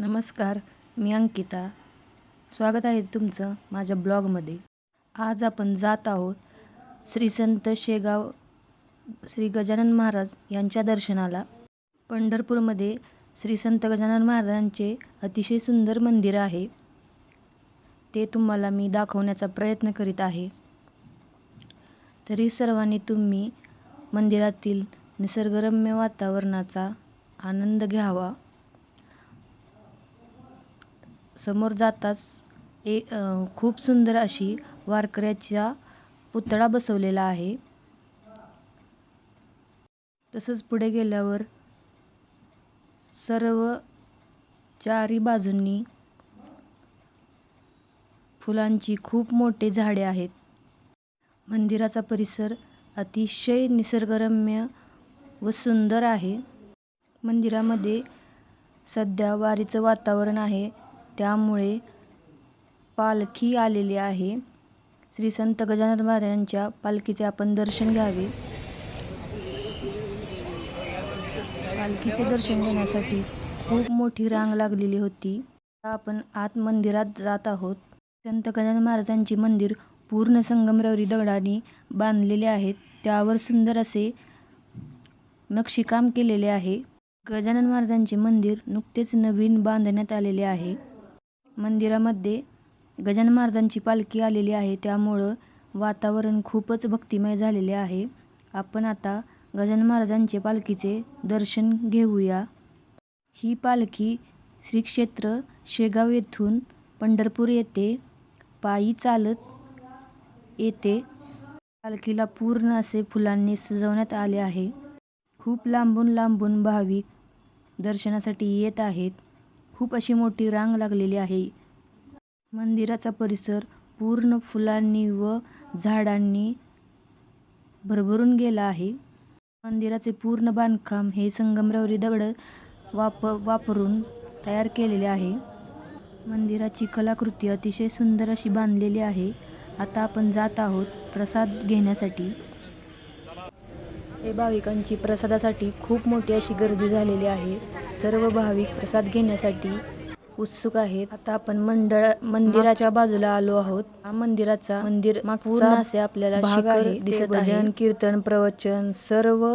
नमस्कार मी अंकिता. स्वागत आहे तुमचं माझ्या ब्लॉगमध्ये. आज आपण जात आहोत श्री संत शेगाव श्री गजानन महाराज यांच्या दर्शनाला. पंढरपूरमध्ये श्री संत गजानन महाराजांचे अतिशय सुंदर मंदिर आहे. ते तुम्हाला मी दाखवण्याचा प्रयत्न करीत आहे. तरी सर्वांनी तुम्ही मंदिरातील निसर्गरम्य वातावरणाचा आनंद घ्यावा. समोर जाताच ए खूप सुंदर अशी वारकऱ्याचा पुतळा बसवलेला आहे. तसंच पुढे गेल्यावर सर्व चारी बाजूंनी फुलांची खूप मोठे झाडे आहेत. मंदिराचा परिसर अतिशय निसर्गरम्य व सुंदर आहे. मंदिरामध्ये सध्या वारीचं वातावरण आहे. त्यामुळे पालखी आलेली आहे. श्री संत गजानन महाराजांच्या पालखीचे आपण दर्शन घ्यावे. पालखीचे दर्शन घेण्यासाठी खूप मोठी रांग लागलेली होती. आपण आत मंदिरात जात आहोत. संत गजानन महाराजांचे मंदिर पूर्ण संगमरवरी दगडाने बांधलेले आहेत. त्यावर सुंदर असे नक्षीकाम केलेले आहे. गजानन महाराजांचे मंदिर नुकतेच नवीन बांधण्यात आलेले आहे. मंदिरामध्ये गजानन महाराजांची पालखी आलेली आहे. त्यामुळं वातावरण खूपच भक्तिमय झालेले आहे. आपण आता गजानन महाराजांचे पालखीचे दर्शन घेऊया. ही पालखी श्री क्षेत्र शेगाव येथून पंढरपूर येथे पायी चालत येते. पालखीला पूर्ण असे फुलांनी सजवण्यात आले आहे. खूप लांबून लांबून भाविक दर्शनासाठी येत आहेत. खूप अशी मोठी रांग लागलेली आहे. मंदिराचा परिसर पूर्ण फुलांनी व झाडांनी भरभरून गेला आहे. मंदिराचे पूर्ण बांधकाम हे संगमरवरी दगड वाप वापरून तयार केलेले आहे. मंदिराची कलाकृती अतिशय सुंदर अशी बांधलेली आहे. आता आपण जात आहोत प्रसाद घेण्यासाठी. हे भाविकांची प्रसादासाठी खूप मोठी अशी गर्दी झालेली आहे. सर्व भाविक प्रसाद घेण्यासाठी उत्सुक आहेत. आता आपण मंडळ मंदिराच्या बाजूला आलो आहोत. हा मंदिराचा मंदिर पूर्ण असे आपल्याला भाग आहे दिसत भजन कीर्तन प्रवचन सर्व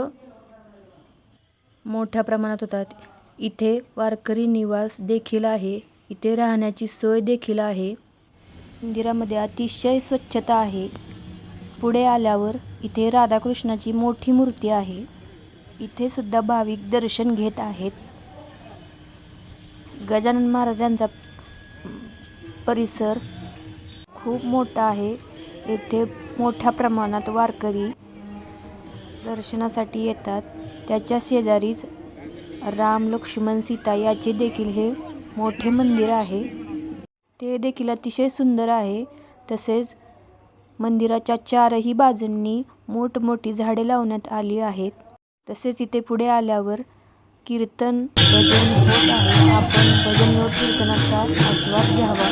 मोठ्या प्रमाणात होतात. इथे वारकरी निवास देखील आहे. इथे राहण्याची सोय देखील आहे. मंदिरामध्ये अतिशय स्वच्छता आहे. पुढे आल्यावर इथे राधाकृष्णाची मोठी मूर्ती आहे. इथे सुद्धा भाविक दर्शन घेत आहेत. गजानन महाराजांचा परिसर खूप मोठा आहे. येथे मोठ्या प्रमाणात वारकरी दर्शनासाठी येतात. त्याच्या शेजारीच राम लक्ष्मण सीता याचे देखील हे मोठे मंदिर आहे. ते देखील अतिशय सुंदर आहे. तसेच मंदिराच्या चारही बाजूंनी मोठमोठी झाडे लावण्यात आली आहेत. तसेच इथे पुढे आल्यावर कीर्तन भजन होत आहे. आपण भजन व कीर्तनाचा आस्वाद घ्यावा.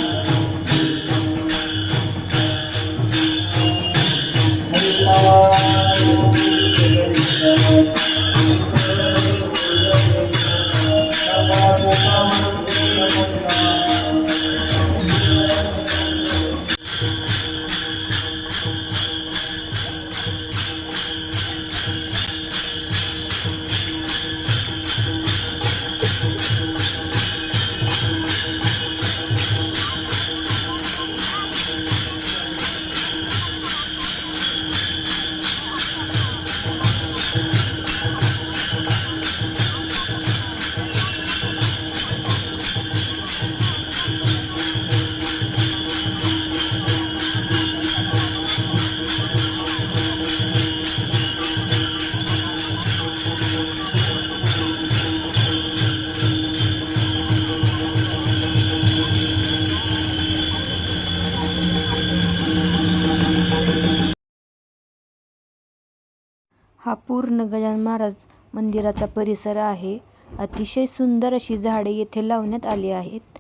हा पूर्ण गजानन महाराज मंदिराचा परिसर आहे. अतिशय सुंदर अशी झाडे येथे लावण्यात आली आहेत.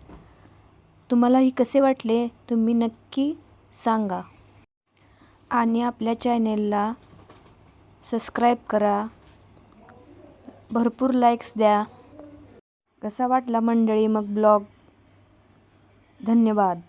तुम्हालाही कसे वाटले तुम्ही नक्की सांगा. आणि आपल्या चॅनेलला सबस्क्राईब करा. भरपूर लाईक्स द्या. कसा वाटला मंडळी मग ब्लॉग? धन्यवाद.